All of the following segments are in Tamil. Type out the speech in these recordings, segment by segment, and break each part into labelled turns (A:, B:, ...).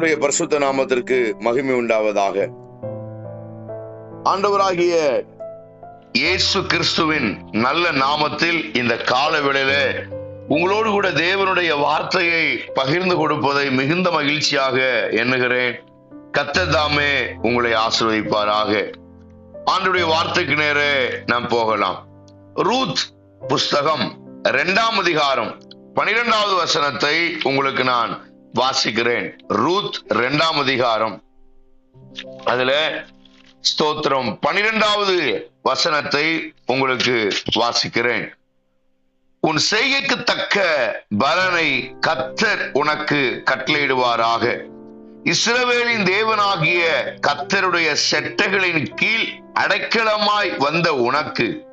A: கர்த்தருடைய பரிசுத்த நாமத்திற்கு மகிமை உண்டாவதாக. ஆண்டவராகிய இயேசு கிறிஸ்துவின் நல்ல நாமத்தில் இந்த கால வேளையில உங்களோடு கூட தேவனுடைய வார்த்தையை பகிர்ந்து கொடுப்பதை மிகுந்த மகிழ்ச்சியாக எண்ணுகிறேன். கத்ததாமே உங்களை ஆசிர்வதிப்பாராக. ஆண்டுடைய வார்த்தைக்கு நேரே நாம் போகலாம். ரூத் புஸ்தகம் இரண்டாம் அதிகாரம் பனிரெண்டாவது வசனத்தை உங்களுக்கு நான் வாசிக்கிறேன். ரூத் இரண்டாம் அதிகாரம். அதுல ஸ்தோத்திரம். பனிரெண்டாவது வசனத்தை உங்களுக்கு வாசிக்கிறேன். உன் செய்கைக்கு தக்க பலனை கத்தர் உனக்கு கட்டளையிடுவாராக. இஸ்ரவேலின் தேவனாகிய கத்தருடைய செட்டைகளின் கீழ் அடைக்கலமாய் வந்த உனக்கு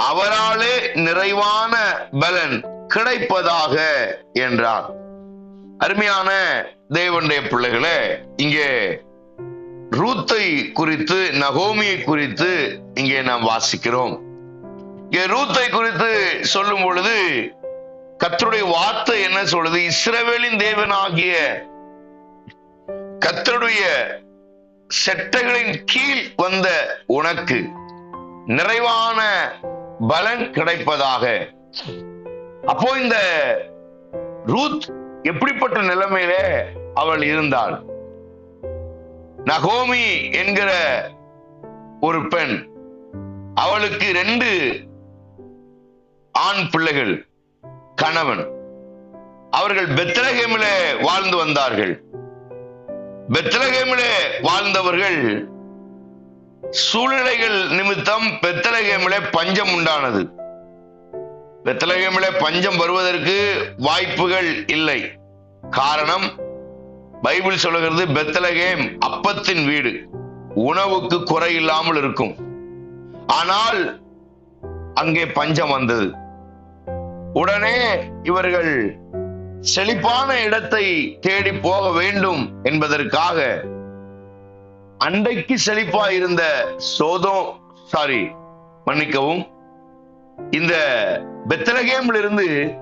A: அவராலே நிறைவான பலன் கிடைப்பதாக என்றார். அருமையான தேவனுடைய பிள்ளைகளை இங்கே ரூத்தை குறித்து நகோமியை குறித்து இங்கே நாம் வாசிக்கிறோம். இங்கே ரூத்தை குறித்து சொல்லும் பொழுது கத்தருடைய வார்த்தை என்ன சொல்லுது? இஸ்ரவேலின் தேவனாகிய கத்தருடைய செட்டைகளின் கீழ் வந்த உனக்கு நிறைவான பலன் கிடைப்பதாக. அப்போ இந்த ரூத் எப்படிப்பட்ட நிலைமையில அவள் இருந்தாள்? நகோமி என்கிற ஒரு பெண். அவளுக்கு ரெண்டு ஆண் பிள்ளைகள் கணவன். அவர்கள் பெத்லகேமிலே வாழ்ந்து வந்தார்கள். பெத்லகேமிலே வாழ்ந்தவர்கள் சூழ்நிலைகள் நிமித்தம் பெத்தலகேமிலே பஞ்சம் உண்டானது. பெத்தலகேமிலே பஞ்சம் வருவதற்கு வாய்ப்புகள் இல்லை. காரணம் பைபிள் சொல்லுகிறது பெத்தலகேம் அப்பத்தின் வீடு. உணவுக்கு குறை இல்லாமல் இருக்கும். ஆனால் அங்கே பஞ்சம் வந்தது. உடனே இவர்கள் செழிப்பான இடத்தை தேடி போக வேண்டும் என்பதற்காக அன்றைக்கு செழிப்பா இருந்த சோதோ சாரி மன்னிக்கவும் இந்த பெத்தலகேம்ல இருந்து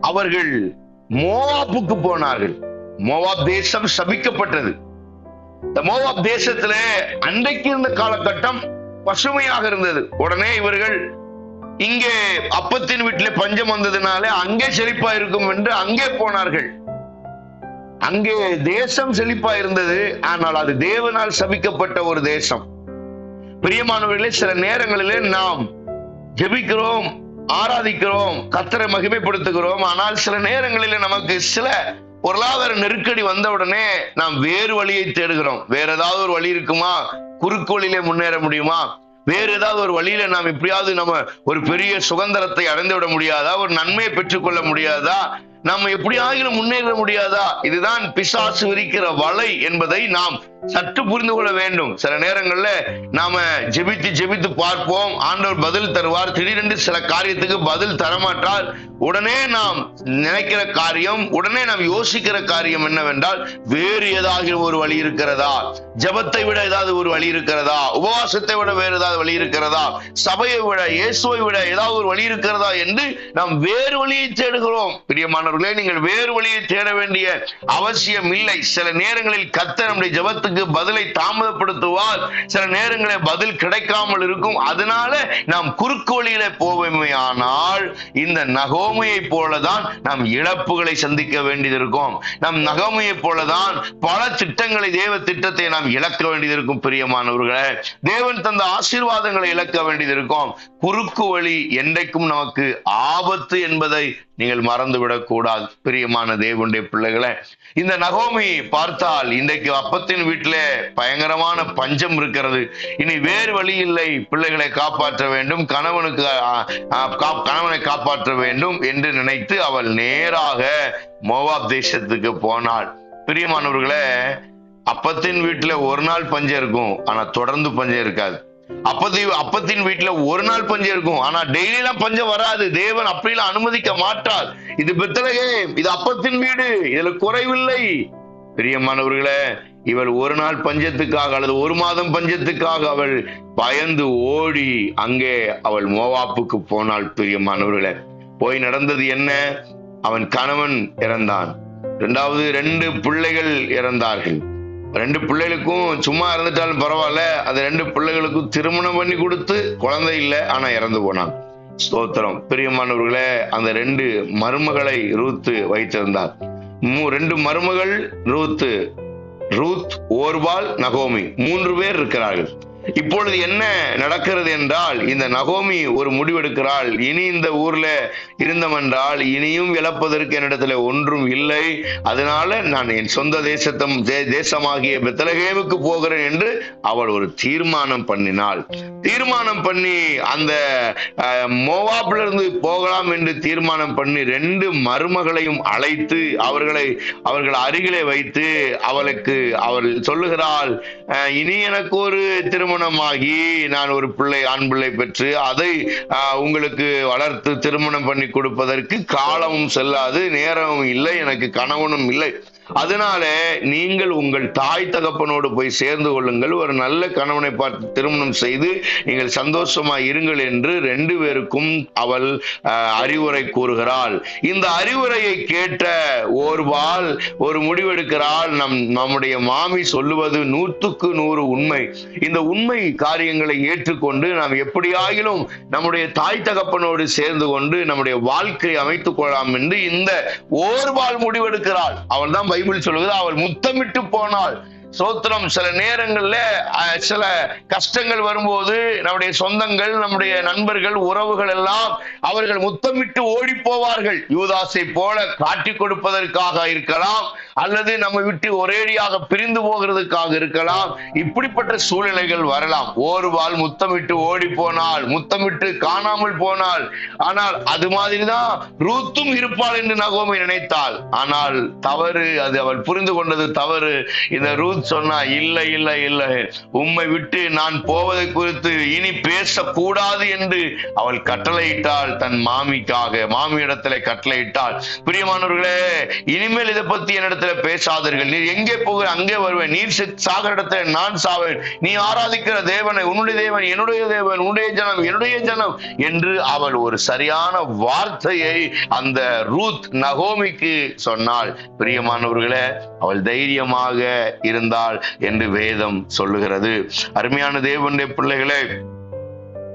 A: அவர்கள் மோவாப்புக்கு போனார்கள். மோவாப் தேசம் சபிக்கப்பட்டது. இந்த மோவாப் தேசத்துல அன்றைக்கு இருந்த காலகட்டம் பசுமையாக இருந்தது. உடனே இவர்கள் இங்கே அப்பத்தின் வீட்டில பஞ்சம் வந்ததுனால அங்கே செழிப்பா இருக்கும் என்று அங்கே போனார்கள். அங்கே தேசம் செழிப்பா இருந்தது ஆனால் அது தேவனால் சபிக்கப்பட்ட ஒரு தேசம். பிரியமானவர்களே சில நேரங்களிலே நாம் ஜெபிக்கிறோம் ஆராதிக்கிறோம் கத்தரை மகிமைப்படுத்துகிறோம். ஆனால் சில நேரங்களில் நமக்கு சில பொருளாதார நெருக்கடி வந்த உடனே நாம் வேறு வழியை தேடுகிறோம். வேற ஏதாவது ஒரு வழி இருக்குமா? குறுக்கு வழியிலே முன்னேற முடியுமா? வேறு ஏதாவது ஒரு வழியில நாம் எப்படியாவது நம்ம ஒரு பெரிய சுதந்திரத்தை அடைந்து விட முடியாதா? ஒரு நன்மையை பெற்றுக்கொள்ள முடியாதா? நம்ம எப்படியாகிலும் முன்னேற முடியாதா? இதுதான் பிசாசு விரிக்கிற வலை என்பதை நாம் சற்று புரிந்து கொள்ள வேண்டும். சில நேரங்கள்ல நாம ஜெபித்து ஜெபித்து பார்ப்போம். ஆண்டவர் பதில் தருவார். திடீரென்று சில காரியத்துக்கு பதில் தரமாட்டால் உடனே நாம் நினைக்கிற காரியம் உடனே நாம் யோசிக்கிற காரியம் என்னவென்றால் வேறு ஏதாவது ஒரு வழி இருக்கிறதா? ஜபத்தை விட ஏதாவது ஒரு வழி இருக்கிறதா? உபவாசத்தை விட வேறு ஏதாவது வழி இருக்கிறதா? சபையை விட இயேசுவை விட ஏதாவது ஒரு வழி இருக்கிறதா என்று நாம் வேறு வழியை தேடுகிறோம். பிரியமானவர்களே நீங்கள் வேறு வழியை தேட வேண்டிய அவசியம் இல்லை. சில நேரங்களில் கத்த நம்முடைய ஜபத்துக்கு பதிலை தாமதப்படுத்துவார். சில நேரங்களில் பதில் கிடைக்காமல் இருக்கும். அதனால நாம் குறுக்கு வழியில போவோமே ஆனால் இந்த நகோமையை போலதான் நாம் இழப்புகளை சந்திக்க வேண்டியது இருக்கும் நம் நகமையை போலதான் பல திட்டங்களை தேவ திட்டத்தை நாம் இழக்க வேண்டியது இருக்கும் பிரியமானவர்களே. தேவன் தந்த ஆசீர்வாதங்களை இழக்க வேண்டியது இருக்கும் குறுக்கு வழி என்றைக்கும் நமக்கு ஆபத்து என்பதை நீங்கள் மறந்துவிடக் கூடாது பிரியமான தேவனுடைய பிள்ளைகளை இந்த நகோமி பார்த்தால் இன்றைக்கு அப்பத்தின் வீட்டிலே பயங்கரமான பஞ்சம் இருக்கிறது. இனி வேறு வழி இல்லை. பிள்ளைகளை காப்பாற்ற வேண்டும். கணவனுக்கு கணவனை காப்பாற்ற வேண்டும் என்று நினைத்து அவள் நேராக மோவாப் தேசத்துக்கு போனாள். பிரியமானவர்களே அப்பத்தின் வீட்டுல ஒரு நாள் பஞ்சம் இருக்கும். ஆனா தொடர்ந்து பஞ்சம் இருக்காது. அப்பத்தி அப்பத்தின் வீட்டுல ஒரு நாள் பஞ்சம் இருக்கும். ஆனா டெய்லி எல்லாம் பஞ்சம் வராது. தேவன் அப்படிலாம் அனுமதிக்க மாட்டார். இது பெத்தலகே இது அப்பத்தின் வீடு. இதுல குறைவில்லை. பிரியமானவர்களே இவள் ஒரு நாள் பஞ்சத்துக்காக அல்லது ஒரு மாதம் பஞ்சத்துக்காக அவள் பயந்து ஓடி அங்கே அவள் மோவாப்புக்கு போனாள். பிரியமானவர்களே போய் நடந்தது என்ன? அவன் கணவன் இறந்தான். இரண்டாவது ரெண்டு பிள்ளைகள் இறந்தார்கள். ரெண்டு பிள்ளைகளுக்கும் சும்மா இருந்துட்டாலும் பரவாயில்ல. அது ரெண்டு பிள்ளைகளுக்கும் திருமணம் பண்ணி கொடுத்து குழந்தை இல்லை ஆனா இறந்து போனான் ஸ்தோத்திரம். பிரியமானவர்களே அந்த ரெண்டு மருமகளை ரூத்து வைத்திருந்தார். மூ- ரெண்டு மருமகள் ரூத்து. ரூத் ஓர்வால் நகோமி. மூன்று பேர் இருக்கிறார்கள். இப்பொழுது என்ன நடக்கிறது என்றால் இந்த நகோமி ஒரு முடிவெடுக்கிறாள். இனி இந்த ஊர்ல இருந்தமென்றால் இனியும் இழப்பதற்கு என்னிடத்துல ஒன்றும் இல்லை. அதனால நான் என் சொந்த தேசத்தம் தேசமாகிய பெத்தலகேமுக்கு போகிறேன் என்று அவள் ஒரு தீர்மானம் பண்ணினாள். தீர்மானம் பண்ணி அந்த மோவாப்ல இருந்து போகலாம் என்று தீர்மானம் பண்ணி ரெண்டு மருமகளையும் அழைத்து அவர்களை அவர்கள் அருகிலே வைத்து அவளுக்கு அவள் சொல்லுகிறாள் இனி எனக்கு ஒரு திருமணம் திருமணமாகி நான் ஒரு பிள்ளை ஆண் பிள்ளை பெற்று அதை உங்களுக்கு வளர்த்து திருமணம் பண்ணி கொடுப்பதற்கு காலமும் செல்லாது நேரமும் இல்லை எனக்கு கணவனும் இல்லை. அதனால நீங்கள் உங்கள் தாய் தகப்பனோடு போய் சேர்ந்து கொள்ளுங்கள். ஒரு நல்ல கணவனை பார்த்து திருமணம் செய்து நீங்கள் சந்தோஷமா இருங்கள் என்று ரெண்டு பேருக்கும் அவள் அறிவுரை கூறுகிறாள். இந்த அறிவுரையை கேட்ட ஓர்வாள் ஒரு முடிவெடுக்கிறாள். நம் நம்முடைய மாமி சொல்லுவது நூற்றுக்கு நூறு உண்மை. இந்த உண்மை காரியங்களை ஏற்றுக்கொண்டு நாம் எப்படியாகிலும் நம்முடைய தாய் தகப்பனோடு சேர்ந்து கொண்டு நம்முடைய வாழ்க்கையை அமைத்துக் கொள்ளலாம் என்று இந்த ஓர்வாள் முடிவெடுக்கிறாள். அவள் தான் பைபிள் சொல்லுவது அவள் முத்தமிட்டு போனாள். சோத்திரம். சில நேரங்கள்ல சில கஷ்டங்கள் வரும்போது நம்முடைய சொந்தங்கள் நம்முடைய நண்பர்கள் உறவுகள் எல்லாம் அவர்கள் முத்தமிட்டு ஓடி போவார்கள். யூதாசை போல காட்டி கொடுப்பதற்காக இருக்கலாம் அல்லது நம்ம விட்டு ஒரேடியாக பிரிந்து போகிறதுக்காக இருக்கலாம். இப்படிப்பட்ட சூழ்நிலைகள் வரலாம். ஓர்வாள் முத்தமிட்டு ஓடி போனால் முத்தமிட்டு காணாமல் போனால் ஆனால் அது மாதிரிதான் ரூத்தும் இருப்பாள் என்று நகோமை நினைத்தாள். ஆனால் தவறு அது அவள் புரிந்து கொண்டது தவறு. இந்த ரூத் சொன்னா இல்லை இல்லை இல்லை. உம்மை விட்டு நான் போவதை குறித்து இனி பேசக்கூடாது என்று அவள் கட்டளையிட்டாள் தன் மாமிக்காக. மாமியிடத்துல கட்டளையிட்டாள் பிரியமானவர்களே இனிமேல் இதை பத்தி என்னிடத்துல பேசாதீர்கள். நீர் எங்கே போகிற அங்கே வருவேன். நீர் சாகிற இடத்துல நான் சாவேன். நீ ஆராதிக்கிற தேவனை உன்னுடைய தேவன் என்னுடைய தேவன் உன்னுடைய ஜனம் என்னுடைய ஜனம் என்று அவள் ஒரு சரியான வார்த்தையை அந்த ரூத் நகோமிக்கு சொன்னாள். பிரியமானவர்களே அவள் தைரியமாக இருந்தாள் என்று வேதம் சொல்லுகிறது. அருமையான தேவனுடைய பிள்ளைகளே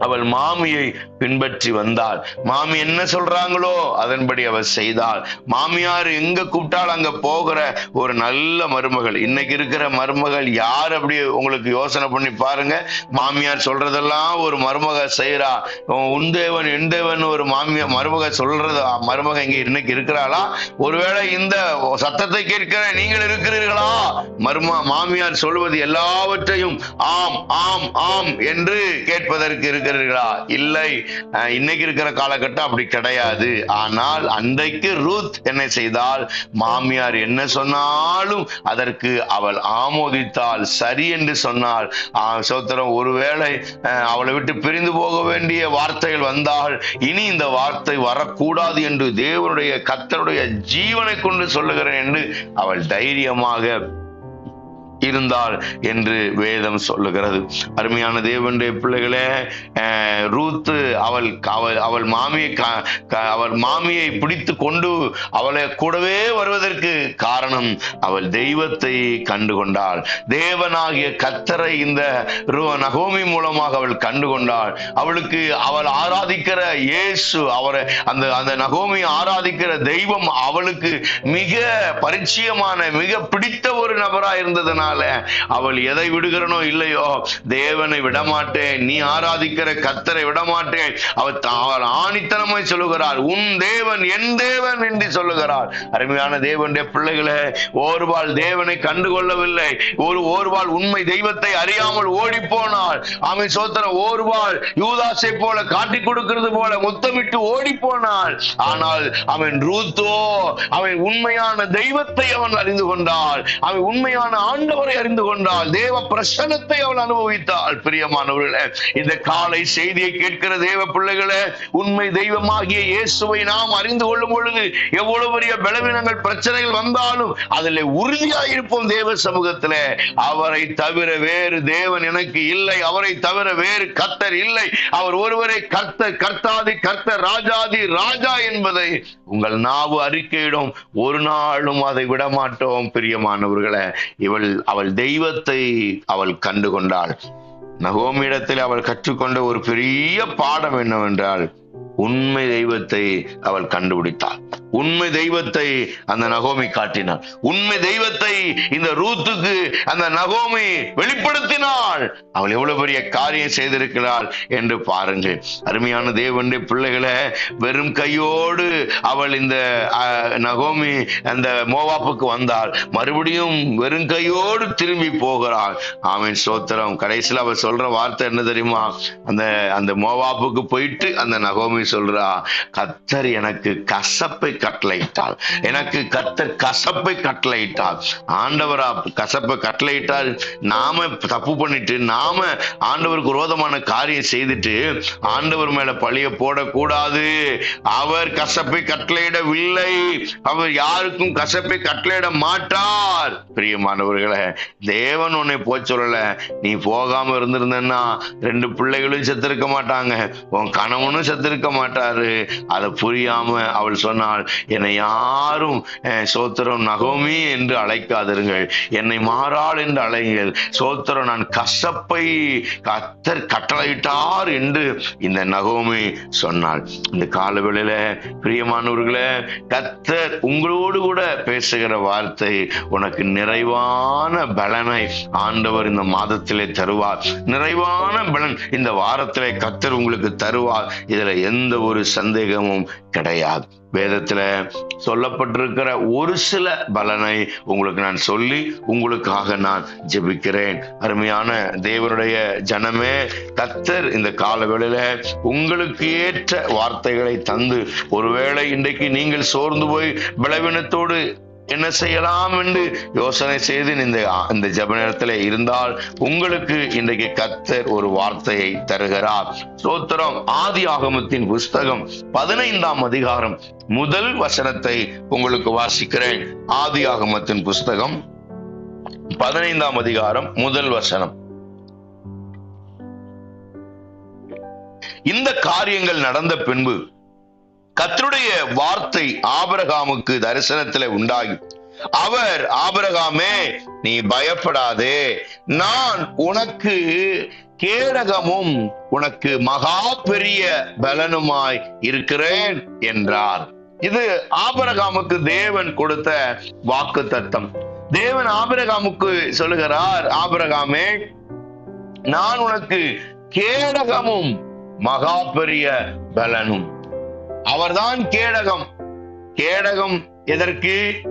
A: அவள் மாமியை பின்பற்றி வந்தாள். மாமி என்ன சொல்றாங்களோ அதன்படி அவள் செய்தாள். மாமியார் எங்க கூப்பிட்டால் அங்க போகிற ஒரு நல்ல மருமகள். இன்னைக்கு இருக்கிற மருமகள் யார் அப்படி உங்களுக்கு யோசனை பண்ணி பாருங்க. மாமியார் சொல்றதெல்லாம் ஒரு மருமக செய்யறா உன் தேவன் என் தேவன் ஒரு மாமியார் மருமக சொல்றது மருமக இங்க இன்னைக்கு இருக்கிறாளா? ஒருவேளை இந்த சத்தத்தை கேட்கிற நீங்கள் இருக்கிறீர்களா? மரும மாமியார் சொல்வது எல்லாவற்றையும் ஆம் ஆம் ஆம் என்று கேட்பதற்கு இருக்கிறீர்களா? இல்லை. இன்னைக்கு இருக்கிற காலகட்டம் அப்படி கிடையாது. ஆனால் அன்றைக்கு ரூத் என்ன செய்தால் மாமியார் என்ன சொன்னாலும் அதற்கு அவள் ஆமோதித்தாள். சரி என்று சொன்னாள். ஆஹ், சோத்திரம் ஒருவேளை அஹ், அவளை விட்டு பிரிந்து போக வேண்டிய வார்த்தைகள் வந்தால் இனி இந்த வார்த்தை வரக்கூடாது என்று தேவனுடைய கத்தருடைய ஜீவனை கொண்டு சொல்லுகிறேன் என்று அவள் தைரியமாக இருந்தாள் என்று வேதம் சொல்லுகிறது. அருமையான தேவனுடைய பிள்ளைகளே அஹ், ரூத்து அவள் அவள் அவள் மாமியை க- க- அவள் மாமியை பிடித்து கொண்டு அவளை கூடவே வருவதற்கு காரணம் அவள் தெய்வத்தை கண்டுகொண்டாள். தேவனாகிய கத்தரை இந்த நகோமி மூலமாக அவள் கண்டுகொண்டாள். அவளுக்கு அவள் ஆராதிக்கிற இயேசு அவரை அந்த அந்த நகோமி ஆராதிக்கிற தெய்வம் அவளுக்கு மிக பரிச்சயமான மிக பிடித்த ஒரு நபரா இருந்ததுனால அவள் எதை விடுகிறனோ இல்லையோ தேவனை விடமாட்டேன் நீ ஆராதிக்கிற கத்தரை விடமாட்டேன். அவள் அவள் ஆணித்தனமாய் சொல்லுகிறாள் உன் தேவன் என் தேவன் என்று சொல்லுகிறாள். அருமையான தேவனுடைய பிள்ளைகளை ஓர்வாள் தேவனை கண்டுகொள்ளவில்லை. ஒரு ஓர்வாள் உண்மை தெய்வத்தை அறியாமல் ஓடி போனாள் அவன் சோத்திரம் ஓர்வாள் யூதாசை போல காட்டி கொடுக்கிறது போல முத்தமிட்டு ஓடி போனாள் ஆனால் அவன் ரூத்தோ அவன் உண்மையான தெய்வத்தை அவன் அறிந்து கொண்டாள் அவன் உண்மையான ஆண்டவரை அறிந்து கொண்டாள் தேவ பிரசனத்தை அவள் அனுபவித்தாள். பிரியமானவர்களே இந்த காலை செய்தியை கேட்கிற தேவ பிள்ளைகளே உண்மை தெய்வமாகிய இயேசுவை நாம் அறிந்து கொள்ளும் பொழுது எவ்வளவு பெரிய பலவீனங்கள் பிரச்சனைகள் வந்தாலும் அதில் உறுதியாக இருப்போம் தேவ சமூகத்திலே. அவரை தவிர வேறு தேவன் எனக்கு இல்லை. அவரை தவிர வேறு கர்த்தர் இல்லை. அவர் ஒருவரை கர்த்தர் கர்த்தாதி கர்த்தர் ராஜாதி ராஜா என்பதை உங்கள் நாவு அறிக்கையிடும். ஒரு நாளும் அதை விடமாட்டோம் பிரியமானவர்களை. இவள் அவள் தெய்வத்தை அவள் கண்டு கொண்டாள் நகோமியிடத்தில் அவள் கற்றுக்கொண்ட ஒரு பெரிய பாடம் என்னவென்றால் உண்மை தெய்வத்தை அவள் கண்டுபிடித்தாள். உண்மை தெய்வத்தை அந்த நகோமி காட்டினாள். உண்மை தெய்வத்தை இந்த ரூத்துக்கு அந்த நகோமி வெளிப்படுத்தினாள். அவள் எவ்வளவு பெரிய காரியம் செய்திருக்கிறாள் என்று பாருங்கள். அருமையான தேவனுடைய பிள்ளைகளை வெறும் கையோடு அவள் இந்த அஹ், நகோமி அந்த மோவாப்புக்கு வந்தாள். மறுபடியும் வெறும் கையோடு திரும்பி போகிறாள். ஆமீன் சோத்திரம் கடைசியில் அவள் சொல்ற வார்த்தை என்ன தெரியுமா? அந்த அந்த மோவாப்புக்கு போயிட்டு அந்த நகோமி சொல்றா கத்தர் எனக்கு கசப்பை கட்டளையிட்டார் எனக்கு கத்தர் கசப்பை கட்டளையிட்டார். ஆண்டவரா கசப்பை கட்டளையிட்டால் நாம தப்பு பண்ணிட்டு நாம ஆண்டவருக்கு விரோதமான காரியம் செய்துட்டு ஆண்டவர் மேல பழிய போடக்கூடாது. அவர் கசப்பை கட்டளையிடவில்லை. அவர் யாருக்கும் கசப்பை கட்டளையிட மாட்டார். பிரியமானவர்களே தேவன் உன்னை போ சொல்லல. நீ போகாம இருந்திருந்தன்னா ரெண்டு பிள்ளைகளும் செத்திருக்க மாட்டாங்க. உன் கணவனும் செத்திருக்க மாட்டாரு. அதை புரியாம அவள் சொன்னாள் என்னை யாரும் அஹ், சோத்திரம் நகோமி என்று அழைக்காதிருங்கள். என்னை மாறாள் என்று அழைங்கள் சோத்திரம் நான் கசப்பை கத்தர் கட்டளையிட்டார் என்று இந்த நகோமி சொன்னாள். இந்த காலவேளையில பிரியமானவர்களே கத்தர் உங்களோடு கூட பேசுகிற வார்த்தை உனக்கு நிறைவான பலனை ஆண்டவர் இந்த மாதத்திலே தருவார். நிறைவான பலன் இந்த வாரத்திலே கத்தர் உங்களுக்கு தருவார். இதுல எந்த ஒரு சந்தேகமும் கிடையாது. வேதத்துல சொல்லப்பட்டிருக்கிற ஒரு சில பலனை உங்களுக்கு நான் சொல்லி உங்களுக்காக நான் ஜெபிக்கிறேன். அருமையான தேவனுடைய ஜனமே கத்தர் இந்த காலவேளையில உங்களுக்கு ஏற்ற வார்த்தைகளை தந்து ஒருவேளை இன்றைக்கு நீங்கள் சோர்ந்து போய் பலவீனத்தோடு என்ன செய்யலாம் என்று யோசனை செய்து இந்த இந்த ஜப நேரத்தில் இருந்தால் உங்களுக்கு இன்றைக்கு கத்தர் ஒரு வார்த்தையை தருகிறார். ஸ்தோத்திரம். ஆதி ஆகமத்தின் புஸ்தகம் பதினைந்தாம் அதிகாரம் முதல் வசனத்தை உங்களுக்கு வாசிக்கிறேன். ஆதி ஆகமத்தின் புஸ்தகம் பதினைந்தாம் அதிகாரம் முதல் வசனம். இந்த காரியங்கள் நடந்த பின்பு கத்தருடைய வார்த்தை ஆபரகாமுக்கு தரிசனத்திலே உண்டாகி அவர் ஆபரகாமே நீ பயப்படாதே. நான் உனக்கு கேடகமும் உனக்கு மகா பெரிய பலனுமாய் இருக்கிறேன் என்றார். இது ஆபரகாமுக்கு தேவன் கொடுத்த வாக்கு தத்தம் தேவன் ஆபரகாமுக்கு சொல்லுகிறார் ஆபரகாமே நான் உனக்கு கேடகமும் மகா பெரிய பலனும். அவர்தான் கேடகம். கேடகம் எதற்கு?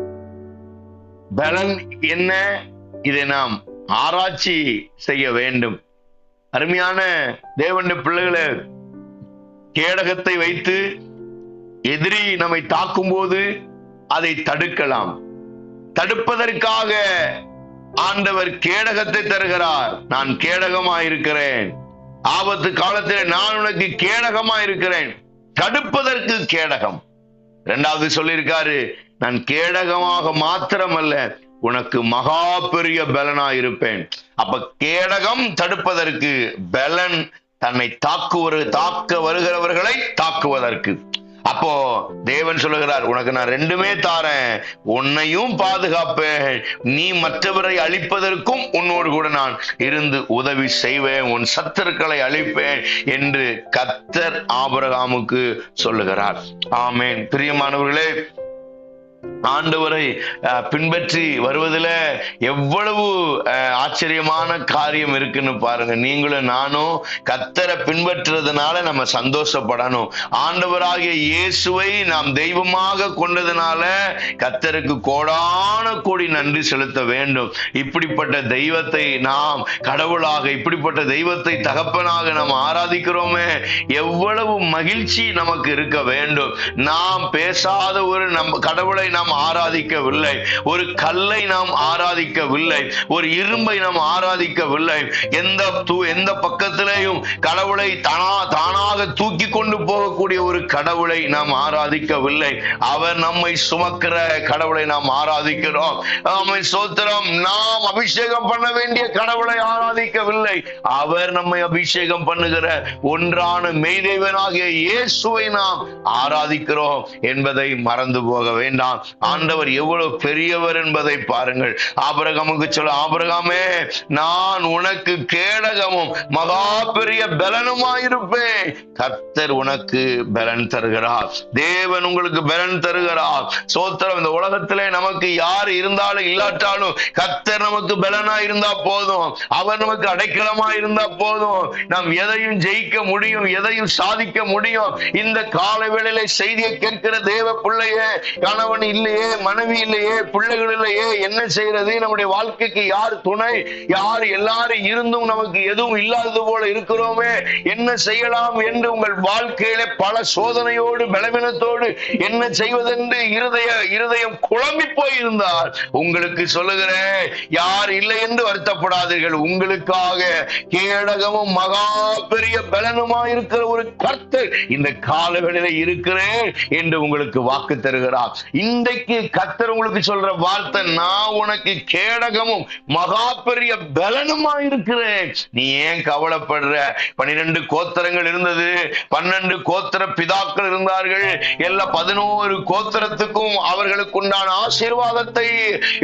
A: பலன் என்ன? இதை நாம் ஆராய்ச்சி செய்ய வேண்டும். அருமையான தேவண்ட பிள்ளைகளை கேடகத்தை வைத்து எதிரி நம்மை தாக்கும் போது அதை தடுக்கலாம். தடுப்பதற்காக ஆண்டவர் கேடகத்தை தருகிறார். நான் கேடகமாயிருக்கிறேன். ஆபத்து காலத்தில் நான் உனக்கு கேடகமா இருக்கிறேன் தடுப்பதற்கு கேடகம். இரண்டாவது சொல்லியிருக்காரு நான் கேடகமாக மாத்திரமல்ல உனக்கு மகா பெரிய பலனா இருப்பேன் அப்ப கேடகம் தடுப்பதற்கு பலன் தன்னை தாக்குவது தாக்க வருகிறவர்களை தாக்குவதற்கு. அப்போ தேவன் சொல்லுகிறார் உனக்கு நான் ரெண்டுமே தாரேன். உன்னையும் பாதுகாப்பேன். நீ மற்றவரை அழிப்பதற்கும் உன்னோடு கூட நான் இருந்து உதவி செய்வேன். உன் சத்துருக்களை அழிப்பேன் என்று கத்தர் ஆபரகாமுக்கு சொல்லுகிறார். ஆமேன். பிரியமானவர்களே ஆண்டவரை பின்பற்றி வருவதில் எவ்வளவு ஆச்சரியமான காரியம் இருக்குன்னு பாருங்க. நீங்களும் நானும் கத்தரை பின்பற்றுறதுனால நம்ம சந்தோஷப்படணும். ஆண்டவராகிய இயேசுவை நாம் தெய்வமாக கொண்டதுனால கத்தருக்கு கோடான கோடி நன்றி செலுத்த வேண்டும். இப்படிப்பட்ட தெய்வத்தை நாம் கடவுளாக இப்படிப்பட்ட தெய்வத்தை தகப்பனாக நாம் ஆராதிக்கிறோமே. எவ்வளவு மகிழ்ச்சி நமக்கு இருக்க வேண்டும். நாம் பேசாத ஒரு நம் கடவுளை நாம் ஆராதிக்கவில்லை. ஒரு கல்லை நாம் ஆராதிக்கவில்லை. ஒரு இரும்பை நாம் ஆராதிக்கவில்லை. எந்த எந்த பக்கத்திலேயும் கடவுளை தானா தானாக தூக்கி கொண்டு போகக்கூடிய ஒரு கடவுளை நாம் ஆராதிக்கவில்லை. அவர் நம்மை சுமக்கிற கடவுளை நாம் ஆராதிக்கிறோம். நம்மை சோத்திரம் நாம் அபிஷேகம் பண்ண வேண்டிய கடவுளை ஆராதிக்கவில்லை. அவர் நம்மை அபிஷேகம் பண்ணுகிற ஒன்றான மெய்தேவனாகிய இயேசுவை நாம் ஆராதிக்கிறோம் என்பதை மறந்து போக வேண்டாம். ஆண்டவர் எவ்வளவு பெரியவர் என்பதை பாருங்கள். ஆபரகமுக்கு சொல்ல ஆபரகமே நான் உனக்கு கேடகமும் மகா பெரிய பலனுமாயிருப்பேன். கர்த்தர் உனக்கு பலன் தருகிறார். தேவன் உங்களுக்கு பலன் தருகிறார். சோத்திரம் இந்த உலகத்திலே நமக்கு யார் இருந்தாலும் இல்லாட்டாலும் கர்த்தர் நமக்கு பலனா இருந்தா போதும். அவர் நமக்கு அடைக்கலமா இருந்தா போதும். நாம் எதையும் ஜெயிக்க முடியும் எதையும் சாதிக்க முடியும். இந்த கால வேளையில செய்தியை கேட்கிற தேவ பிள்ளையே கணவன் இல்லையே மனைவி இல்லையே பிள்ளைகள் இல்லையே என்ன செய்யறது? நம்முடைய வாழ்க்கைக்கு யார் துணை? யார் எல்லாரும் இருந்தும் நமக்கு எதுவும் இல்லாதது போல இருக்கிறோமே என்ன செய்யலாம் என்று உங்கள் வாழ்க்கையில பல சோதனையோடு பலவீனத்தோடு என்ன செய்வதென்று இருதய இருதயம் குழம்பி போயிருந்தால் உங்களுக்கு சொல்லுகிறேன் யார் இல்லை என்று வருத்தப்படாதீர்கள். உங்களுக்காக கேடகமும் மகா பெரிய பலனுமா இருக்கிற ஒரு கர்த்தர் இந்த காலவெளியில இருக்கிறேன் என்று உங்களுக்கு வாக்கு தருகிறார். இன்றைக்கு கத்தர் உங்களுக்கு சொல்ற வார்த்தை நான் உனக்கு கேடகமும் மகா பெரிய பலனுமா இருக்கிறேன். நீ ஏன் கவலைப்படுற? பன்னிரண்டு கோத்திரங்கள் இருந்தது. பன்னெண்டு கோத்திர பிதாக்கள் இருந்தார்கள். எல்லா பதினோரு கோத்திரத்துக்கும் அவர்களுக்கு உண்டான ஆசீர்வாதத்தை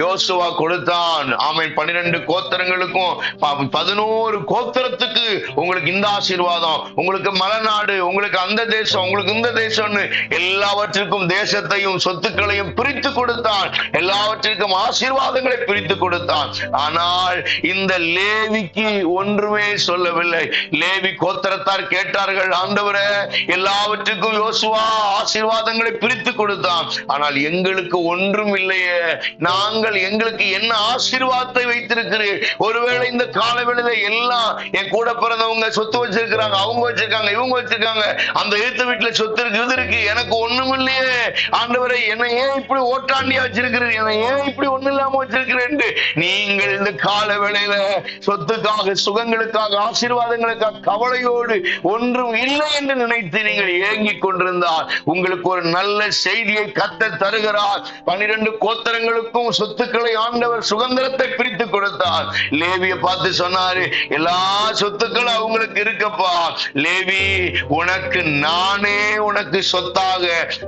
A: யோசுவா கொடுத்தான். ஆமை பன்னிரண்டு கோத்திரங்களுக்கும் பதினோரு கோத்திரத்துக்கு உங்களுக்கு இந்த ஆசீர்வாதம் உங்களுக்கு மலைநாடு உங்களுக்கு அந்த தேசம் உங்களுக்கு இந்த தேசம்னு எல்லாவற்றிற்கும் தேசத்தையும் சொத்துக்களையும் எல்லாவற்றையும் பிரித்து கொடுத்தான். எல்லாவற்றிற்கும் ஆசீர்வாதங்களை பிரித்து கொடுத்தான். ஆனால் இந்த லேவிக்கு ஒன்றுமே சொல்லவில்லை. லேவி கோத்தரத்தார் கேட்டார்கள் ஆண்டவரே எல்லாவற்றுக்கும் யோசுவா ஆசீர்வாதங்களை பிரித்து கொடுத்தான். ஆனால் எங்களுக்கு ஒன்றும் இல்லையே. நாங்கள் எங்களுக்கு என்ன ஆசீர்வாதத்தை வைத்திருக்கிறீர்? ஒருவேளை இந்த காலவெளியில எல்லாம் என் கூட பிறந்தவங்க சொத்து வச்சிருக்கிறாங்க அவங்க வச்சிருக்காங்க இவங்க வச்சிருக்காங்க. அந்த எழுத்து வீட்டுல சொத்து இருக்கு இது இருக்கு. எனக்கு ஒண்ணும் இல்லையே ஆண்டவரை என்னை ஏன் இப்படி ஓட்டாண்டியா வச்சிருக்கிறேன் ஏன் இப்படி ஒண்ணு இல்லாம வச்சிருக்கிறேன் நீங்கள் இந்த கால வேளையில சொத்துக்காக சுகங்களுக்காக ஆசீர்வாதங்களுக்காக கவலையோடு ஒன்றும் இல்லை என்று நினைத்து நீங்கள் ஏங்கிக் கொண்டிருந்தால் உங்களுக்கு ஒரு நல்ல செய்தியை கத்த தருகிறார். பனிரெண்டு கோத்தரங்களுக்கும் சொத்துக்களை ஆண்டவர் சுதந்திரத்தை பிரித்து கொடுத்தார். லேவிய பார்த்து சொன்னாரு எல்லா சொத்துக்களும் அவங்களுக்கு இருக்கப்பா. லேவி உனக்கு நானே உனக்கு சொத்தாக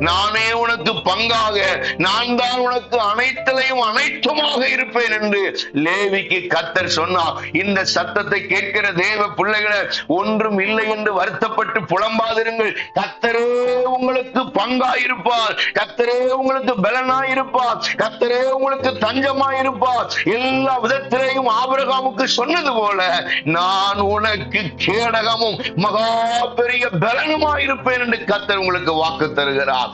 A: நானே உனக்கு பங்காக நான் தான் உனக்கு அனைத்திலையும் அனைத்துமாக இருப்பேன் என்று லேவிக்கு கத்தர் சொன்னார். இந்த சத்தத்தை கேட்கிற தேவ பிள்ளைகளை ஒன்றும் இல்லை என்று வருத்தப்பட்டு புலம்பாதிருங்கள். கத்தரே உங்களுக்கு பங்காயிருப்பார். கத்தரே உங்களுக்கு பலனாயிருப்பார். கத்தரே உங்களுக்கு தஞ்சமாயிருப்பார். எல்லா விதத்திலேயும் ஆபிரகாமுக்கு சொன்னது போல நான் உனக்கு கேடகமும் மகா பெரிய பலனுமாயிருப்பேன் என்று கத்தர் உங்களுக்கு வாக்கு தருகிறார்.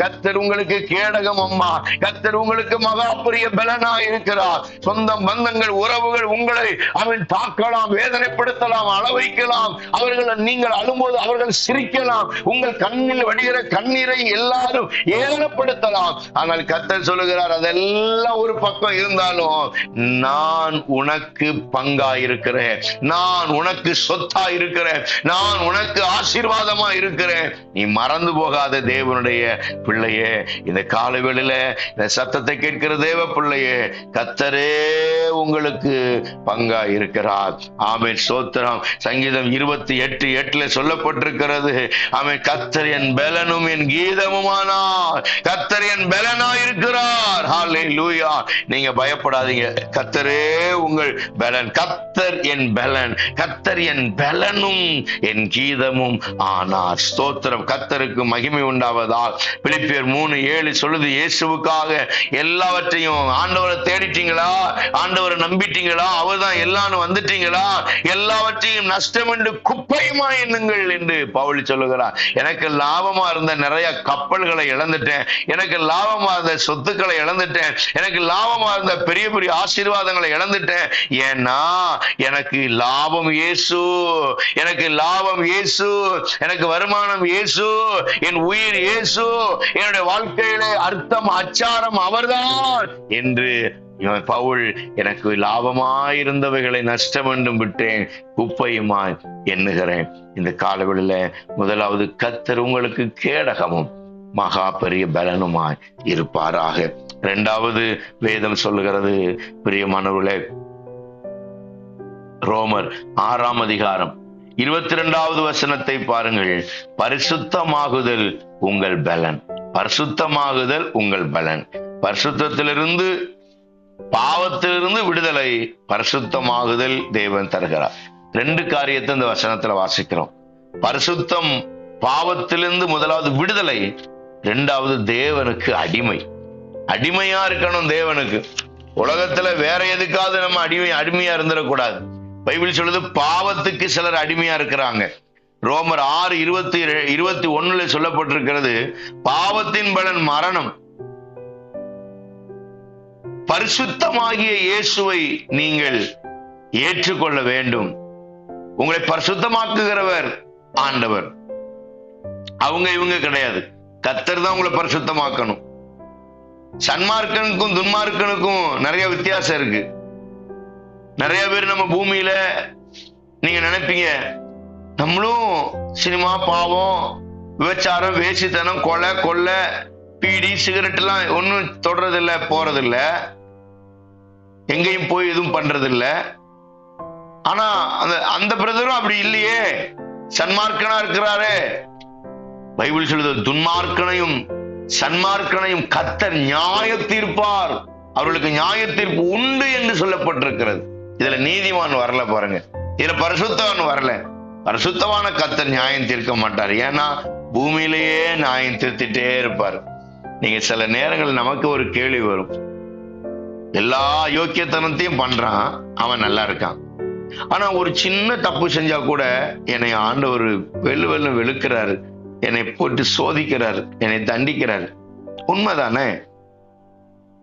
A: கத்தர் உங்களுக்கு கேடகம் அம்மா. கத்தர் உங்களுக்கு மகா பெரிய பலனா இருக்கிறார். சொந்த பந்தங்கள் உறவுகள் உங்களை அவன் தாக்கலாம் வேதனைப்படுத்தலாம் அளவைக்கலாம். அவர்கள் நீங்கள் அழும்போது அவர்கள் சிரிக்கலாம். உங்கள் கண்ணில் வடிகிற கண்ணீரை எல்லாரும் ஏளனப்படுத்தலாம். ஆனால் கத்தர் சொல்லுகிறார் அதெல்லாம் ஒரு பக்கம் இருந்தாலும் நான் உனக்கு பங்கா இருக்கிறேன் நான் உனக்கு சொத்தா இருக்கிறேன். நான் உனக்கு ஆசீர்வாதமா இருக்கிறேன். நீ மறந்து போகாத. இல்லாத தேவனுடைய பிள்ளையே. இந்த காலவெளியில இந்த சத்தத்தை கேட்கிற தேவ பிள்ளையே கத்தரே உங்களுக்கு பங்கா இருக்கிறார் ஆமென். சோத்திரம் சங்கீதம் இருபத்தி எட்டு எட்டுல சொல்லப்பட்டிருக்கிறது ஆமென். கத்தர் என் பலனும் என் கீதமுமானார். கத்தர் என் பலனா இருக்கிறார் லூயா நீங்க பயப்படாதீங்க. கத்தரே உங்கள் பலன். கத்தர் என் பலன். கத்தர் என் பலனும் என் கீதமும் ஆனார். ஸ்தோத்திரம். கத்தருக்கு மகிமை மகிமை உண்டாவதால். பிலிப்பியர் மூணு ஏழு சொல்லுது இயேசுவுக்காக எல்லாவற்றையும் ஆண்டவரை தேடிட்டீங்களா? ஆண்டவரை நம்பிட்டீங்களா? அவர் தான் எல்லாரும் வந்துட்டீங்களா? எல்லாவற்றையும் நஷ்டம் என்று குப்பையுமா எண்ணுங்கள்? என்று பவுளி சொல்லுகிறார். எனக்கு லாபமா இருந்த நிறைய கப்பல்களை இழந்துட்டேன். எனக்கு லாபமா இருந்த சொத்துக்களை இழந்துட்டேன். எனக்கு லாபமா இருந்த பெரிய பெரிய ஆசீர்வாதங்களை இழந்துட்டேன். ஏன்னா எனக்கு லாபம் இயேசு. எனக்கு லாபம் இயேசு. எனக்கு வருமானம் இயேசு. என் உயிர் இயேசு. என்னுடைய வாழ்க்கையிலே அர்த்தம் அச்சாரம் அவர்தான் என்று இவன் பவுல் எனக்கு லாபமாயிருந்தவைகளை நஷ்டம் என்றும் விட்டேன் குப்பையுமாய் எண்ணுகிறேன். இந்த காலவெளியில முதலாவது கத்தர் உங்களுக்கு கேடகமும் மகா பெரிய பலனுமாய் இருப்பாராக. இரண்டாவது வேதம் சொல்லுகிறது பிரியமானவர்களே ரோமர் ஆறாம் அதிகாரம் இருபத்தி இரண்டாவது வசனத்தை பாருங்கள். பரிசுத்தமாகுதல் உங்கள் பலன். பரிசுத்தமாகுதல் உங்கள் பலன். பரிசுத்திலிருந்து பாவத்திலிருந்து விடுதலை பரிசுத்தமாகுதல் தேவன் தருகிறார். ரெண்டு காரியத்தை இந்த வசனத்துல வாசிக்கிறோம். பரிசுத்தம் பாவத்திலிருந்து முதலாவது விடுதலை ரெண்டாவது தேவனுக்கு அடிமை. அடிமையா இருக்கணும் தேவனுக்கு. உலகத்துல வேற எதுக்காவது நம்ம அடிமை அடிமையா இருந்துடக்கூடாது. பைபிள் சொல்லுது பாவத்துக்கு சிலர் அடிமையா இருக்கிறாங்க. ரோமர் ஆறு இருபத்தி இருபத்தி ஒண்ணுல சொல்லப்பட்டிருக்கிறது பாவத்தின் பலன் மரணம். பரிசுத்தமாகிய இயேசுவை நீங்கள் ஏற்றுக்கொள்ள வேண்டும். உங்களை பரிசுத்தமாக்குகிறவர் ஆண்டவர். அவங்க இவங்க கிடையாது. கத்தர் தான் உங்களை பரிசுத்தமாக்கணும். சன்மார்க்கனுக்கும் துன்மார்க்கனுக்கும் நிறைய வித்தியாசம் இருக்கு. நிறைய பேர் நம்ம பூமியில நீங்க நினைப்பீங்க. நம்மளும் சினிமா பாவம் விபச்சாரம் வேசித்தனம் கொலை கொள்ளை பீடி சிகரெட் எல்லாம் ஒன்றும் தொடறதில்ல போறதில்ல. எங்கேயும் போய் எதுவும் பண்றதில்ல. ஆனா அந்த அந்த பிரதரும் அப்படி இல்லையே. சன்மார்க்கனா இருக்கிறாரே. பைபிள் சொல்லுது துன்மார்க்கனையும் சன்மார்க்கனையும் கத்தர் நியாய தீர்ப்பார் அவர்களுக்கு நியாய தீர்ப்பு உண்டு என்று சொல்லப்பட்டிருக்கிறது. இதுல நீதிமான் வரல பாருங்க. இதுல பரிசுத்தவன் வரல. பரிசுத்தமான கத்தர் நியாயம் தீர்க்க மாட்டார். ஏன்னா பூமியிலேயே நியாயம் திருத்திட்டே இருப்பார். நீங்க சில நேரங்கள் நமக்கு ஒரு கேள்வி வரும். எல்லா யோக்கியத்தனத்தையும் பண்றான். அவன் நல்லா இருக்கான். ஆனா ஒரு சின்ன தப்பு செஞ்சா கூட என்னை ஆண்டவர் வெள்ளு வெள்ளு வெளுக்கிறாரு. என்னை போட்டு சோதிக்கிறார். என்னை தண்டிக்கிறார். உண்மைதானே?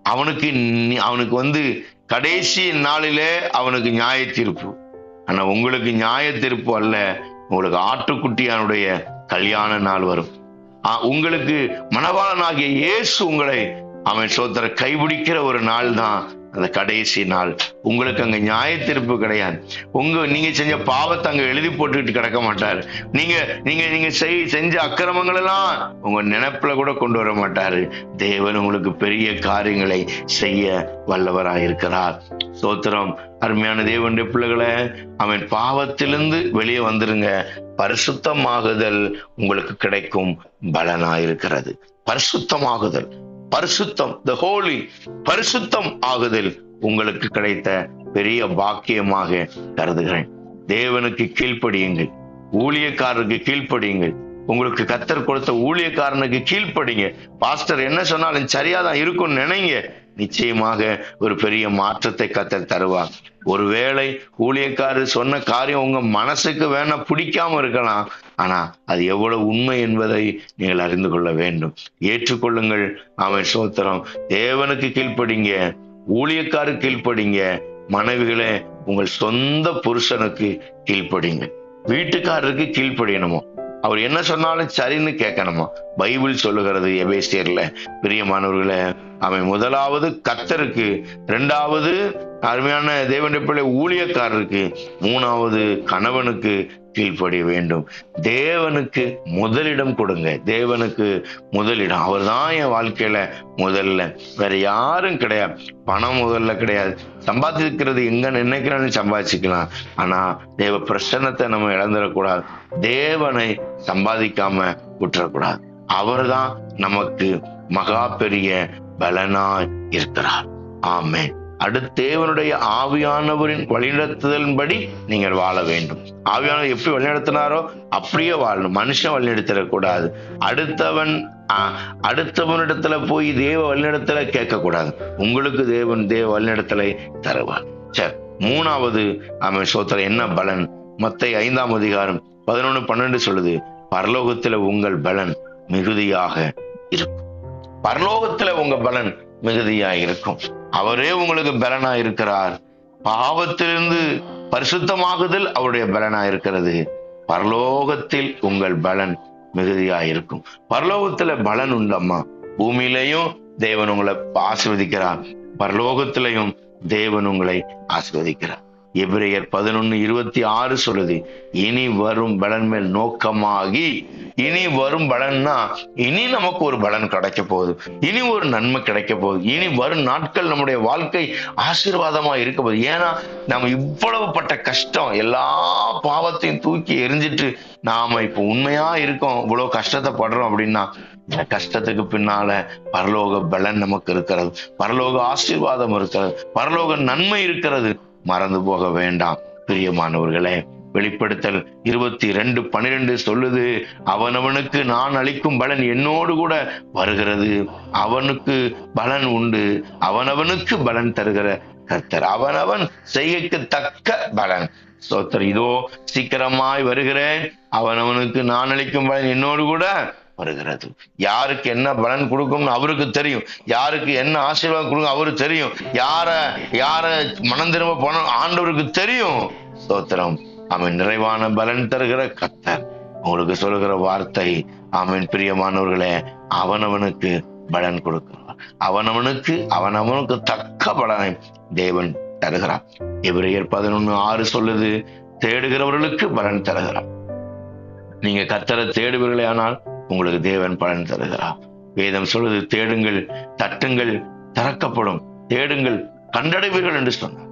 A: அவனுக்கு அவனுக்கு வந்து கடைசி நாளிலே அவனுக்கு நியாய தீர்ப்பு ஆனா உங்களுக்கு நியாய தீர்ப்பு அல்ல. உங்களுக்கு ஆட்டுக்குட்டியானுடைய கல்யாண நாள் வரும். உங்களுக்கு மணவாளனாகிய இயேசு உங்களை அவன் சோதர கைபிடிக்கிற ஒரு நாள் தான் அந்த கடைசி நாள். உங்களுக்கு அங்க நியாய தீர்ப்பு கிடையாது. உங்க நீங்க செஞ்ச பாவத்தை அங்க எழுதி போட்டுக்கிட்டு கிடக்க மாட்டாரு. நீங்க நீங்க நீங்க செய் செஞ்ச அக்கிரமங்கள் எல்லாம் உங்க நினைப்புல கூட கொண்டு வர மாட்டாரு. தேவன் உங்களுக்கு பெரிய காரியங்களை செய்ய வல்லவராயிருக்கிறார் சோத்திரம் அருமையான தேவனுடைய பிள்ளைகளை அவன் பாவத்திலிருந்து வெளியே வந்துருங்க. பரிசுத்தமாகுதல் உங்களுக்கு கிடைக்கும் பலனாயிருக்கிறது. பரிசுத்தமாகுதல். பரிசுத்தம் த ஹோலி பரிசுத்தம் ஆகுதல் உங்களுக்கு கிடைத்த பெரிய பாக்கியமாக கருதுகிறேன். தேவனுக்கு கீழ்ப்படியுங்கள் ஊழியக்காரருக்கு கீழ்ப்படியுங்கள். உங்களுக்கு கத்தர் கொடுத்த ஊழியக்காரனுக்கு கீழ்ப்படிங்க. பாஸ்டர் என்ன சொன்னாலும் சரியாதான் இருக்கும்னு நினைங்க. நிச்சயமாக ஒரு பெரிய மாற்றத்தை கத்தர் தருவார். ஒருவேளை ஊழியக்காரர் சொன்ன காரியம் உங்க மனசுக்கு வேணா பிடிக்காம இருக்கலாம். ஆனா அது எவ்வளவு உண்மை என்பதை நீங்கள் அறிந்து கொள்ள வேண்டும். ஏற்றுக்கொள்ளுங்கள். அவன் சோத்திரம். தேவனுக்கு கீழ்ப்படிங்க. ஊழியக்காரு கீழ்ப்படிங்க. மனைவிகளே உங்கள் சொந்த புருஷனுக்கு கீழ்ப்படிங்க. வீட்டுக்காரருக்கு கீழ்ப்படியணுமோ? அவர் என்ன சொன்னாலும் சரின்னு கேட்கணுமா? பைபிள் சொல்லுகிறது எபேசியர்ல பிரியமானவர்களே அவன் முதலாவது கத்தருக்கு ரெண்டாவது அருமையான தேவனுடைய பிள்ளை ஊழியக்காரருக்கு மூணாவது கணவனுக்கு கீழ்ப்படிய வேண்டும். தேவனுக்கு முதலிடம் கொடுங்க. தேவனுக்கு முதலிடம். அவர் தான் என் வாழ்க்கையில முதல்ல. வேற யாரும் கிடையாது. பணம் முதல்ல கிடையாது. சம்பாதிக்கிறது எங்க நினைக்கிறோன்னு சம்பாதிச்சுக்கலாம். ஆனா தேவ பிரசன்னத்தை நம்ம இழந்துடக்கூடாது. தேவனை சம்பாதிக்காம விட்டுறக்கூடாது. அவர்தான் நமக்கு மகா பெரிய பலனாய் இருக்கிறார். ஆமேன். அடுத்தேவனுடைய ஆவியானவரின் வழிநடத்துதலின்படி நீங்கள் வாழ வேண்டும். ஆவியானவர் எப்படி வழிநடத்தினாரோ அப்படியே வாழணும். மனுஷன் வழிநடத்திடக்கூடாது அடுத்தவன் ஆஹ், அடுத்தவனிடத்துல போய் தேவ வழிநடத்தல கேட்கக்கூடாது. உங்களுக்கு தேவன் தேவ வழிநடத்தலை தருவார். சரி மூணாவது அவன் சோத்திர என்ன பலன்? மத்தை ஐந்தாம் அதிகாரம் பதினொன்னு பன்னெண்டு சொல்லுது பரலோகத்துல உங்கள் பலன் மிகுதியாக இருக்கும். பரலோகத்துல உங்க பலன் மிகுதியா இருக்கும். அவரே உங்களுக்கு பலனா இருக்கிறார் பாவத்திலிருந்து பரிசுத்தமாகுதல் அவருடைய பலனா இருக்கிறது பரலோகத்தில் உங்கள் பலன் மிகுதியா இருக்கும் பரலோகத்துல பலன் உண்டம்மா. பூமியிலையும் தேவன் உங்களை ஆசிர்வதிக்கிறார். பரலோகத்திலையும் தேவன் உங்களை ஆசிர்வதிக்கிறார். எபிரேயர் பதினொன்னு இருபத்தி ஆறு சொல்லுது இனி வரும் பலன் மேல் நோக்கமாகி இனி வரும் பலன்னா இனி நமக்கு ஒரு பலன் கிடைக்க போகுது. இனி ஒரு நன்மை கிடைக்க போகுது. இனி வரும் நாட்கள் நம்முடைய வாழ்க்கை ஆசீர்வாதமா இருக்க போகுது. ஏன்னா நம்ம இவ்வளவு பட்ட கஷ்டம் எல்லா பாவத்தையும் தூக்கி எரிஞ்சிட்டு நாம இப்ப உண்மையா இருக்கோம் இவ்வளவு கஷ்டத்தை படுறோம் அப்படின்னா கஷ்டத்துக்கு பின்னால பரலோக பலன் நமக்கு இருக்கிறது. பரலோக ஆசீர்வாதம் இருக்கிறது. பரலோக நன்மை இருக்கிறது. மறந்து போக வேண்டாம். பிரியமானவர்களே வெளிப்படுத்தல் இருபத்தி ரெண்டு பனிரெண்டு சொல்லுது அவனவனுக்கு நான் அளிக்கும் பலன் என்னோடு கூட வருகிறது. அவனுக்கு பலன் உண்டு. அவனவனுக்கு பலன் தருகிற கர்த்தர். அவனவன் செய்கைக்கு தக்க பலன். சோத்தர் இதோ சீக்கிரமாய் வருகிறேன். அவனவனுக்கு நான் அளிக்கும் பலன் என்னோடு கூட வருகிறது. யாருக்கு என்ன பலன் கொடுக்கும்னு அவருக்கு தெரியும். யாருக்கு என்ன ஆசீர்வாதம் கொடுக்கும் அவருக்கு தெரியும். யார யார மனம் திரும்ப போன ஆண்டவருக்கு தெரியும். ஸ்தோத்திரம். அவன் நிறைவான பலன் தருகிற கத்தர் உங்களுக்கு சொல்லுகிற வார்த்தை. அவன் பிரியமானவர்களே அவனவனுக்கு பலன் கொடுக்கிறார். அவனவனுக்கு அவனவனுக்கு தக்க பலனை தேவன் தருகிறான் இவரையர் பதினொன்னு ஆறு சொல்லுது தேடுகிறவர்களுக்கு பலன் தருகிறான் நீங்க கத்தரை தேடுவீர்களே ஆனால் உங்களுக்கு தேவன் பலன் தருகிறார். வேதம் சொல்லுது தேடுங்கள் தட்டுங்கள் திறக்கப்படும். தேடுங்கள் கண்டடைவீர்கள் என்று சொன்னார்.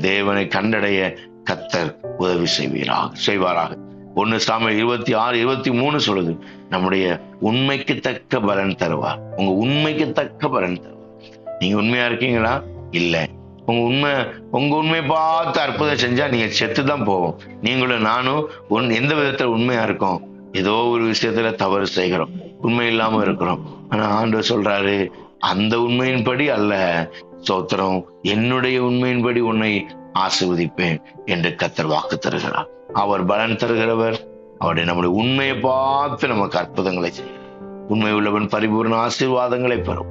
A: தேவனை கண்டடைய கத்தர் உதவி செய்வீராக செய்வாராக. ஒன்னு சாமி இருபத்தி ஆறு இருபத்தி மூணு சொல்லுது நம்முடைய உண்மைக்கு தக்க பலன் தருவார். உங்க உண்மைக்கு தக்க பலன் தருவார். நீங்க உண்மையா இருக்கீங்களா? இல்லை. உங்க உண்மை உங்க உண்மையை பார்த்து அற்புதம் செஞ்சா நீங்க செத்து தான் போவோம். நீங்களும் நானும் உன் எந்த விதத்துல உண்மையா இருக்கோம்? ஏதோ ஒரு விஷயத்துல தவறு செய்கிறோம். உண்மை இல்லாம இருக்கிறோம். ஆனா ஆண்டவர் சொல்றாரு அந்த உண்மையின்படி அல்ல. சோத்திரம் என்னுடைய உண்மையின்படி உன்னை ஆசிர்வதிப்பேன் என்று கத்தர் வாக்கு தருகிறார். அவர் பலன் தருகிறவர். அவருடைய நம்முடைய உண்மையை பார்த்து நமக்கு அற்புதங்களை செய்யும். உண்மை உள்ளவன் பரிபூர்ண ஆசீர்வாதங்களை பெறும்.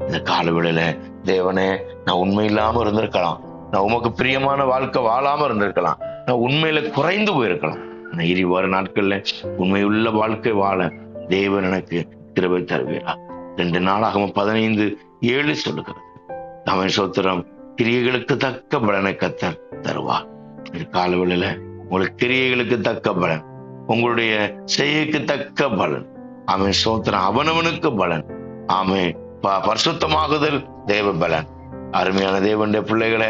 A: இந்த காலவெளியில தேவனே நான் உண்மை இல்லாம இருந்திருக்கலாம். நான் உமக்கு பிரியமான வாழ்க்கை வாழாம இருந்திருக்கலாம். நான் உண்மையில குறைந்து போயிருக்கலாம். இனி வர நாட்கள்ல உண்மையுள்ள வாழ்க்கை வாழ தேவன் எனக்கு கிருபை தருவீரா ரெண்டு நாளாகவும் பதினைந்து ஏழு சொல்லுகிறது. அவன் சோத்திரம் கிரியைகளுக்கு தக்க பலனை கத்தர் தருவார். இந்த காலவெளியில உங்களுக்கு கிரியைகளுக்கு தக்க பலன் உங்களுடைய செய்கைக்கு தக்க பலன் அவன் சோத்திரம் அவனவனுக்கு பலன் ஆமை பரிசுத்தமாகுதல் தேவ பலன். அருமையான தேவனுடைய பிள்ளைகளை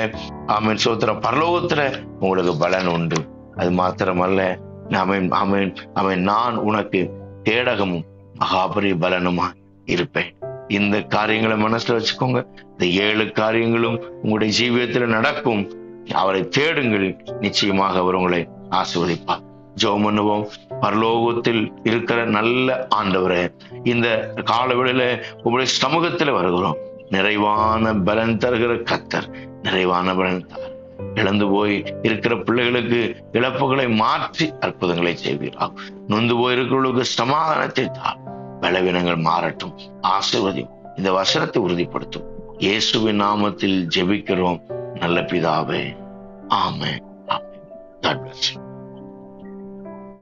A: ஆமீன் சோத்திரம் பரலோகத்துல உங்களுக்கு பலன் உண்டு. அது மாத்திரமல்ல அவன் அவன் அவன் நான் உனக்கு தேடகமும் மகாபரி பலனுமா இருப்பேன். இந்த காரியங்களை மனசுல வச்சுக்கோங்க. இந்த ஏழு காரியங்களும் உங்களுடைய ஜீவியத்துல நடக்கும். அவரை தேடுங்கள். நிச்சயமாக அவர் உங்களை ஆசிர்வதிப்பார். ஜோம் பண்ணுவோம் பரலோகத்தில் இருக்கிற நல்ல ஆண்டவரே இந்த காலவெளியில உங்களுடைய சமூகத்துல வருகிறோம். நிறைவான பலன் தருகிற கத்தர் நிறைவான பலன் தர இழந்து போய் இருக்கிற பிள்ளைகளுக்கு இழப்புகளை மாற்றி அற்புதங்களை செய்வீர்கள் நொந்து போயிருக்கிறவர்களுக்கு சமாதானத்தை தார். பலவீனங்கள் மாறட்டும். ஆசிர்வதியும். இந்த வசனத்தை உறுதிப்படுத்தும். இயேசுவின் நாமத்தில் ஜெபிக்கிறோம். நல்ல பிதாவே. ஆமே ஆமே